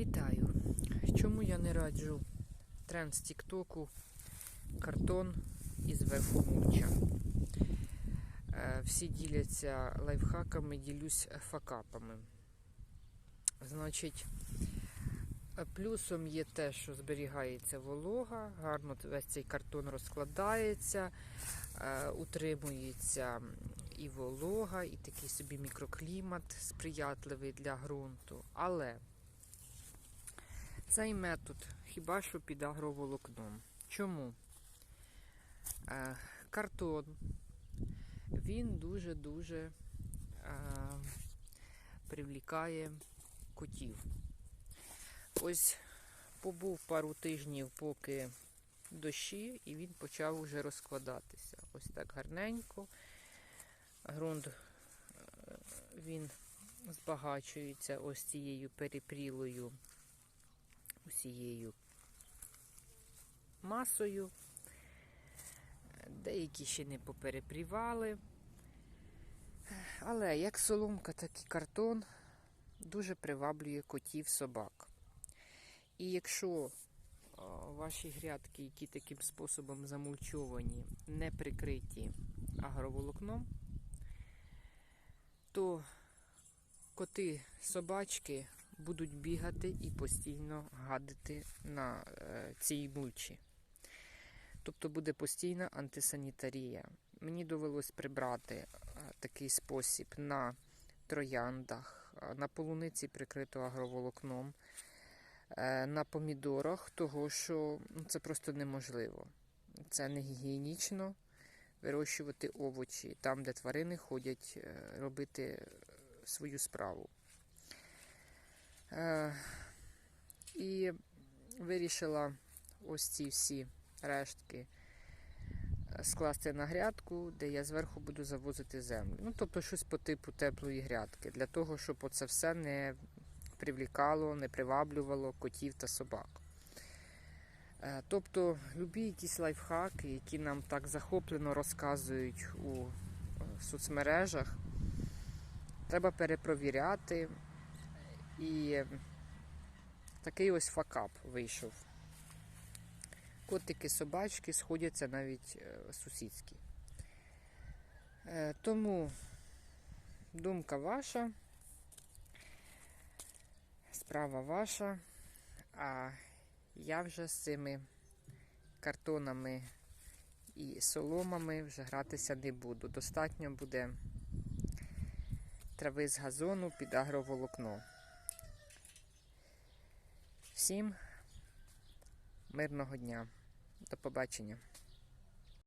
Вітаю! Чому я не раджу тренд з Тіктоку картон і зверху мульча? Е, Всі діляться лайфхаками, ділюсь факапами. Значить, плюсом є те, що зберігається волога, гарно весь цей картон розкладається, е, утримується і волога, і такий собі мікроклімат сприятливий для ґрунту. Але цей метод хіба що під агроволокном. Чому? Е, картон, він дуже-дуже е, привлікає котів. Ось побув пару тижнів, поки дощі, і він почав уже розкладатися. Ось так гарненько. Грунт е, він збагачується ось цією перепрілою усією масою. Деякі ще не поперепрівали. Але як соломка, так і картон дуже приваблює котів собак. І якщо ваші грядки, які таким способом замульчовані, не прикриті агроволокном, то коти, собачки будуть бігати і постійно гадити на е, цій мульчі. Тобто буде постійна антисанітарія. Мені довелось прибрати е, такий спосіб на трояндах, е, на полуниці прикрито агроволокном, на помідорах, того що ну, це просто неможливо. Це не гігієнічно вирощувати овочі там, де тварини ходять робити свою справу. Е, І вирішила ось ці всі рештки е, скласти на грядку, де я зверху буду завозити землю. Ну, тобто щось по типу теплої грядки, для того, щоб оце все не привлікало, не приваблювало котів та собак. Е, Тобто, любі якісь лайфхаки, які нам так захоплено розказують у соцмережах, треба перепровіряти. І такий ось факап вийшов. Котики, собачки сходяться навіть е, сусідські. Е, Тому думка ваша, справа ваша, а я вже з цими картонами і соломами вже гратися не буду. Достатньо буде трави з газону під агроволокно. Всім мирного дня. До побачення.